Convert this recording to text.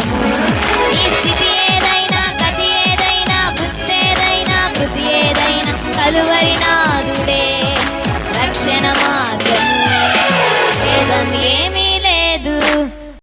ఈ స్థితి ఏదైనా కథ ఏదైనా బుద్ధి ఏదైనా బుద్ధి ఏదైనా కలువరి